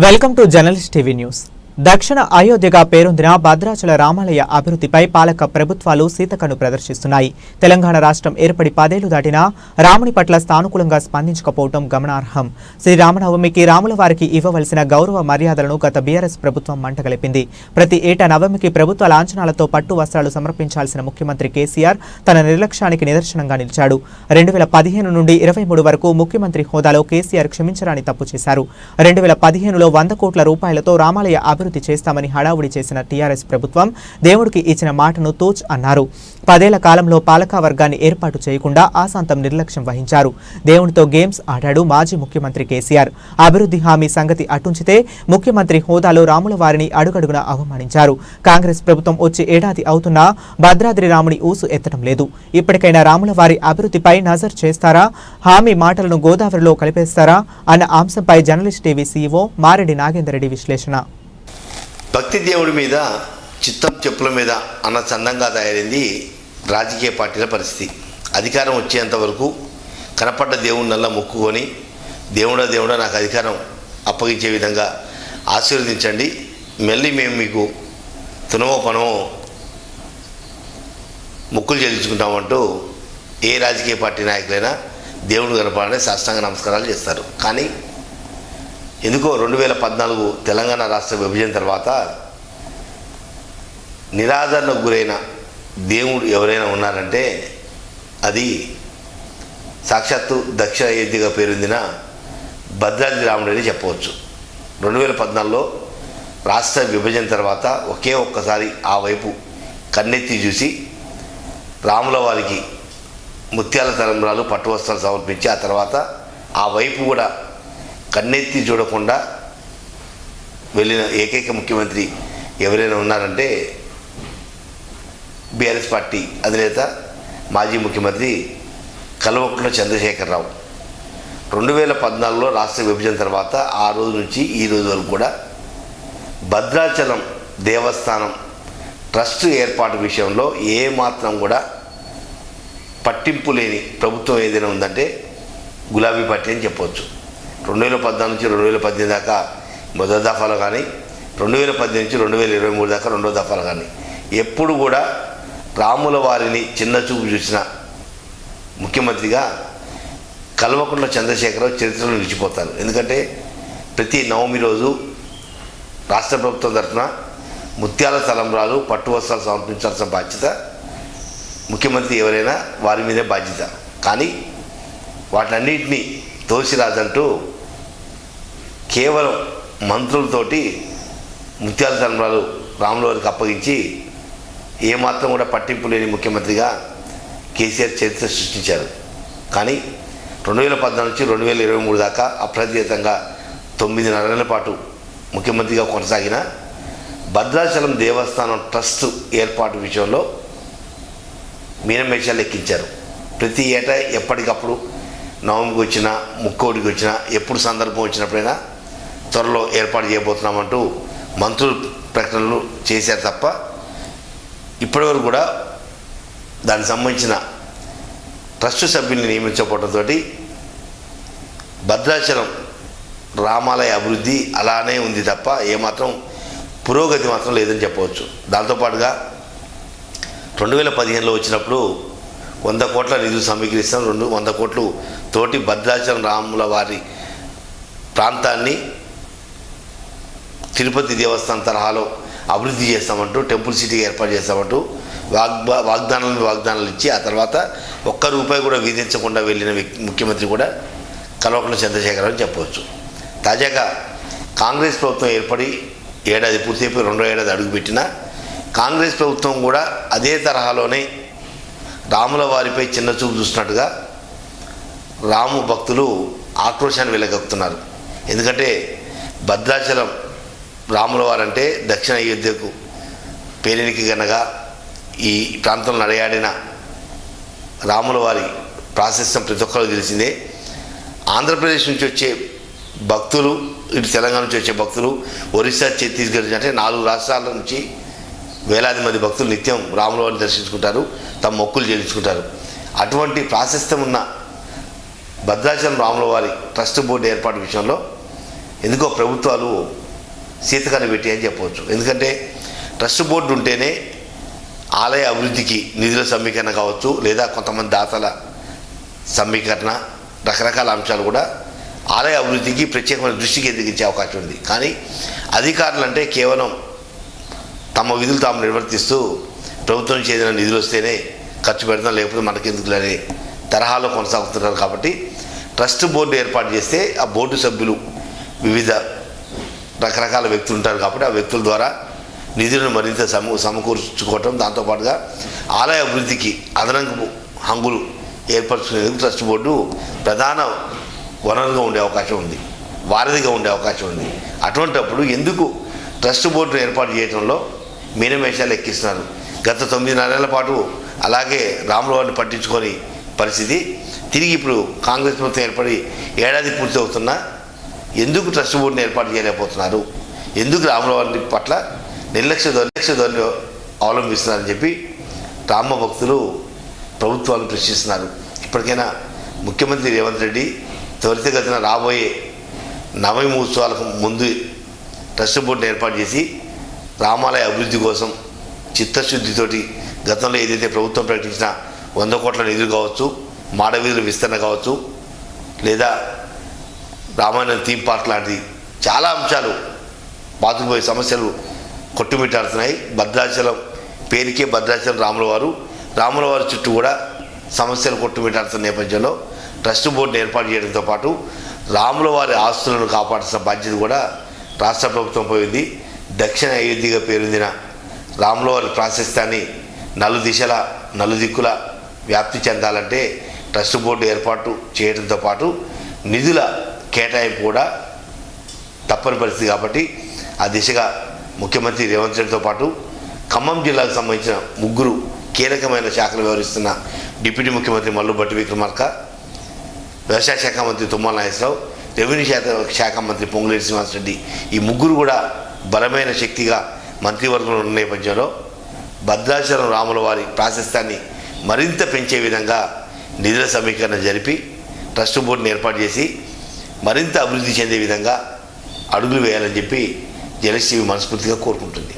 Welcome to journalist TV news దక్షిణ అయోధ్యగా పేరొందిన భద్రాచల రామాలయ అభివృద్ధిపై పాలక ప్రభుత్వాలు సీతకను ప్రదర్శిస్తున్నాయి. తెలంగాణ రాష్ట్రం ఏర్పడి పదేళ్ళు దాటినా రాముని పట్ల సానుకూలంగా స్పందించకపోవడం గమనార్హం. శ్రీరామనవమికి రాముల వారికి ఇవ్వవలసిన గౌరవ మర్యాదలను గత బీఆర్ఎస్ ప్రభుత్వం మంటగలిపింది ప్రతి ఏటా నవమికి ప్రభుత్వ లాంఛనాలతో పట్టు వస్త్రాలు సమర్పించాల్సిన ముఖ్యమంత్రి కేసీఆర్ తన నిర్లక్ష్యానికి నిదర్శనంగా నిలిచాడు. రెండు వేల పదిహేను నుండి ఇరవై మూడు వరకు ముఖ్యమంత్రి హోదాలో కేసీఆర్ క్షమించరాని తప్పు చేశారు. రెండు వేల పదిహేనులో వంద కోట్ల రూపాయలతో రామాలయ అభివృద్ధి చేస్తామని హడావుడి చేసిన టీఆర్ఎస్ ప్రభుత్వం దేవుడికి ఇచ్చిన మాటను తోచ్ అన్నారు. పదేళ్ళ కాలంలో పాలకా వర్గాన్ని ఏర్పాటు చేయకుండా ఆశాంతం నిర్లక్ష్యం వహించారు. దేవునితో గేమ్స్ ఆడాడు మాజీ ముఖ్యమంత్రి కేసీఆర్. అభివృద్ధి హామీ సంగతి అటుంచితే ముఖ్యమంత్రి హోదాలో రాముల వారిని అడుగడుగున అవమానించారు. కాంగ్రెస్ ప్రభుత్వం వచ్చి ఏడాది అవుతున్నా భద్రాద్రి రాముని ఊసు ఎత్తడం లేదు. ఇప్పటికైనా రాముల వారి అభివృద్ధిపై నజర్ చేస్తారా? హామీ మాటలను గోదావరిలో కలిపేస్తారా? అన్న అంశంపై journalist TV CEO Mareddy Nagender Reddy విశ్లేషణ. భక్తి దేవుడి మీద చిత్తం చెప్పుల మీద అన్న చందంగా తయారైంది రాజకీయ పార్టీల పరిస్థితి. అధికారం వచ్చేంత వరకు కనపడ్డ దేవుడినల్లా మొక్కుకొని దేవుడా దేవుడా నాకు అధికారం అప్పగించే విధంగా ఆశీర్వదించండి. మళ్ళీ మేము మీకు తునవో పనవో మొక్కులు చెల్లించుకుంటామంటూ ఏ రాజకీయ పార్టీ నాయకులైనా దేవుడు కనపడాలని సాష్టాంగ నమస్కారాలు చేస్తారు. కానీ ఎందుకో రెండు వేల పద్నాలుగు తెలంగాణ రాష్ట్ర విభజన తర్వాత నిరాదరణకు గురైన దేవుడు ఎవరైనా ఉన్నారంటే అది సాక్షాత్తు దక్షిణ ఏదిగా పేరొందిన భద్రాద్రి రాముడు అని చెప్పవచ్చు. రెండు వేల పద్నాలుగులో రాష్ట్ర విభజన తర్వాత ఒకే ఒక్కసారి ఆ వైపు కన్నెత్తి చూసి రాముల వారికి ముత్యాల తలంబ్రాలు పట్టు వస్త్రాలు సమర్పించి ఆ తర్వాత ఆ వైపు కూడా కన్నెత్తి చూడకుండా వెళ్ళిన ఏకైక ముఖ్యమంత్రి ఎవరైనా ఉన్నారంటే బీఆర్ఎస్ పార్టీ అధినేత మాజీ ముఖ్యమంత్రి కల్వకుంట్ల చంద్రశేఖరరావు. రెండు వేల పద్నాలుగులో రాష్ట్ర విభజన తర్వాత ఆ రోజు నుంచి ఈ రోజు వరకు కూడా భద్రాచలం దేవస్థానం ట్రస్ట్ ఏర్పాటు విషయంలో ఏ మాత్రం కూడా పట్టింపు లేని ప్రభుత్వం ఏదైనా ఉందంటే గులాబీ పార్టీ అని చెప్పవచ్చు. రెండు వేల పద్నాలుగు నుంచి రెండు వేల పద్దెనిమిది దాకా మొదటి దఫాలో కానీ రెండు వేల పద్దెనిమిది నుంచి రెండు వేల ఇరవై మూడు దాకా రెండో దఫాలో కానీ. ఎప్పుడు కూడా రాముల వారిని చిన్న చూపు చూసిన ముఖ్యమంత్రిగా కల్వకుంట్ల చంద్రశేఖరరావు చరిత్రలో నిలిచిపోతారు. ఎందుకంటే ప్రతి నవమి రోజు రాష్ట్ర ప్రభుత్వం తరఫున ముత్యాల తలంబ్రాలు పట్టు వస్త్రాలు సమర్పించాల్సిన బాధ్యత ముఖ్యమంత్రి ఎవరైనా వారి మీదే బాధ్యత. కానీ వాటన్నిటినీ తోసిరాజంటూ కేవలం మంత్రులతోటి ముత్యాల తలంబ్రాలు రాముల వారికి అప్పగించి ఏమాత్రం కూడా పట్టింపు లేని ముఖ్యమంత్రిగా కేసీఆర్ చరిత్ర సృష్టించారు. కానీ రెండు వేల పద్నాలుగు నుంచి రెండు వేల ఇరవై మూడు దాకా అప్రతిహతంగా తొమ్మిది నెలల పాటు ముఖ్యమంత్రిగా కొనసాగిన భద్రాచలం దేవస్థానం ట్రస్ట్ ఏర్పాటు విషయంలో మీనమేషాలు ఎక్కించారు. ప్రతి ఏటా ఎప్పటికప్పుడు నవమికి వచ్చినా ముక్కోడికి వచ్చినా ఎప్పుడు సందర్భం వచ్చినప్పుడైనా త్వరలో ఏర్పాటు చేయబోతున్నామంటూ మంత్రులు ప్రకటనలు చేశారు తప్ప ఇప్పటివరకు కూడా దానికి సంబంధించిన ట్రస్ట్ సభ్యుల్ని నియమించకపోవడంతో భద్రాచలం రామాలయ అభివృద్ధి అలానే ఉంది తప్ప ఏమాత్రం పురోగతి మాత్రం లేదని చెప్పవచ్చు. దాంతోపాటుగా రెండు వేల పదిహేనులో వచ్చినప్పుడు వంద కోట్ల నిధులు సమీకరిస్తాం. రెండు వంద కోట్లు తోటి భద్రాచలం రాముల వారి ప్రాంతాన్ని తిరుపతి దేవస్థానం తరహాలో అభివృద్ధి చేస్తామంటూ టెంపుల్ సిటీగా ఏర్పాటు చేస్తామంటూ వాగ్బా వాగ్దానాలను వాగ్దానాలు ఇచ్చి ఆ తర్వాత ఒక్క రూపాయి కూడా విధించకుండా వెళ్ళిన వ్యక్తి ముఖ్యమంత్రి కూడా కల్వకుంట్ల చంద్రశేఖర్ అని చెప్పవచ్చు. తాజాగా కాంగ్రెస్ ప్రభుత్వం ఏర్పడి ఏడాది పూర్తయిపోయి రెండో ఏడాది అడుగుపెట్టిన కాంగ్రెస్ ప్రభుత్వం కూడా అదే తరహాలోనే రాముల వారిపై చిన్న చూపు చూసినట్టుగా రాము భక్తులు ఆక్రోశాన్ని వెళ్ళగక్కుతున్నారు ఎందుకంటే భద్రాచలం రాముల వారంటే దక్షిణ అయోధ్యకు పేరెనికి గనగా ఈ ప్రాంతంలో నడయాడిన రాముల వారి ప్రాశస్త్యం ప్రతి ఒక్కరు తెలిసిందే. ఆంధ్రప్రదేశ్ నుంచి వచ్చే భక్తులు ఇటు తెలంగాణ నుంచి వచ్చే భక్తులు ఒరిస్సా ఛత్తీస్గఢ్ అంటే నాలుగు రాష్ట్రాల నుంచి వేలాది మంది భక్తులు నిత్యం రాముల వారిని దర్శించుకుంటారు తమ మొక్కులు చెల్లించుకుంటారు. అటువంటి ప్రాశస్త్యం ఉన్న భద్రాచలం రాముల వారి ట్రస్ట్ బోర్డు ఏర్పాటు విషయంలో ఎందుకో ప్రభుత్వాలు శీతకాన్ని పెట్టి అని చెప్పవచ్చు. ఎందుకంటే ట్రస్ట్ బోర్డు ఉంటేనే ఆలయ అభివృద్ధికి నిధుల సమీకరణ కావచ్చు లేదా కొంతమంది దాతల సమీకరణ రకరకాల అంశాలు కూడా ఆలయ అభివృద్ధికి ప్రత్యేకమైన దృష్టి కేంద్రీకరించే అవకాశం ఉంది. కానీ అధికారులు అంటే కేవలం తమ విధులు తాము నిర్వర్తిస్తూ ప్రభుత్వం నుంచి ఏదైనా నిధులు వస్తేనే ఖర్చు పెడతాం లేకపోతే మనకెందుకు అనే తరహాలో కొనసాగుతున్నారు కాబట్టి ట్రస్ట్ బోర్డు ఏర్పాటు చేస్తే ఆ బోర్డు సభ్యులు వివిధ రకరకాల వ్యక్తులు ఉంటారు కాబట్టి ఆ వ్యక్తుల ద్వారా నిధులను మరింత సమ సమకూర్చుకోవటం దాంతోపాటుగా ఆలయ అభివృద్ధికి అదనంగా హంగులు ఏర్పరచుకునేందుకు ట్రస్ట్ బోర్డు ప్రధాన వనరుగా ఉండే అవకాశం ఉంది వారధిగా ఉండే అవకాశం ఉంది. అటువంటప్పుడు ఎందుకు ట్రస్ట్ బోర్డును ఏర్పాటు చేయడంలో మీనమేషాలు ఎక్కిస్తున్నారు? గత తొమ్మిది నెలల పాటు అలాగే రాములవారిని పట్టించుకొని పరిస్థితి. తిరిగి ఇప్పుడు కాంగ్రెస్ ప్రభుత్వం ఏర్పడి ఏడాది పూర్తి అవుతున్నా ఎందుకు ట్రస్ట్ బోర్డుని ఏర్పాటు చేయలేకపోతున్నారు? ఎందుకు రాములవారి పట్ల నిర్లక్ష్య నిర్లక్ష్య ధోరణి అవలంబిస్తున్నారని చెప్పి రామ భక్తులు ప్రభుత్వాలను ప్రశ్నిస్తున్నారు. ఇప్పటికైనా ముఖ్యమంత్రి రేవంత్ రెడ్డి త్వరితగతిన రాబోయే నవమి మహోత్సవాలకు ముందు ట్రస్ట్ బోర్డుని ఏర్పాటు చేసి రామాలయ అభివృద్ధి కోసం చిత్తశుద్ధితోటి గతంలో ఏదైతే ప్రభుత్వం ప్రకటించిన వంద కోట్ల నిధులు కావచ్చు మాడవీధుల విస్తరణ కావచ్చు లేదా రామాయణం థీమ్ పార్క్ లాంటి చాలా అంశాలు బాతుకుపోయే సమస్యలు కొట్టుమిట్టాడుతున్నాయి. భద్రాచలం పేరుకే భద్రాచలం రాముల వారు రాముల వారి చుట్టూ కూడా సమస్యలు కొట్టుమిట్టాడుతున్న నేపథ్యంలో ట్రస్ట్ బోర్డుని ఏర్పాటు చేయడంతో పాటు రాముల వారి ఆస్తులను కాపాడాల్సిన బాధ్యత కూడా రాష్ట్ర ప్రభుత్వం పోయింది. దక్షిణ అయోధ్యగా పేరొందిన రాముల వారి ప్రాశస్త్యాన్ని నలు దిశల నలుదిక్కుల వ్యాప్తి చెందాలంటే ట్రస్ట్ బోర్డు ఏర్పాటు చేయడంతో పాటు నిధుల కేటాయింపు కూడా తప్పని పరిస్థితి కాబట్టి ఆ దిశగా ముఖ్యమంత్రి రేవంత్ రెడ్డితో పాటు ఖమ్మం జిల్లాకు సంబంధించిన ముగ్గురు కీలకమైన శాఖలు వ్యవహరిస్తున్న డిప్యూటీ ముఖ్యమంత్రి మల్లుబట్టి విక్రమార్క వ్యవసాయ శాఖ మంత్రి తుమ్మల నాగేశ్వరరావు రెవెన్యూ శాఖ శాఖ మంత్రి పొంగులేటి శ్రీనివాసరెడ్డి ఈ ముగ్గురు కూడా బలమైన శక్తిగా మంత్రివర్గంలో ఉన్న నేపథ్యంలో భద్రాచలం రాముల వారి ప్రాశస్త్యాన్ని మరింత పెంచే విధంగా నిధుల సమీకరణ జరిపి ట్రస్ట్ బోర్డుని ఏర్పాటు చేసి మరింత అభివృద్ధి చెందే విధంగా అడుగులు వేయాలని చెప్పి జలశ్రీ మనస్ఫూర్తిగా కోరుకుంటుంది.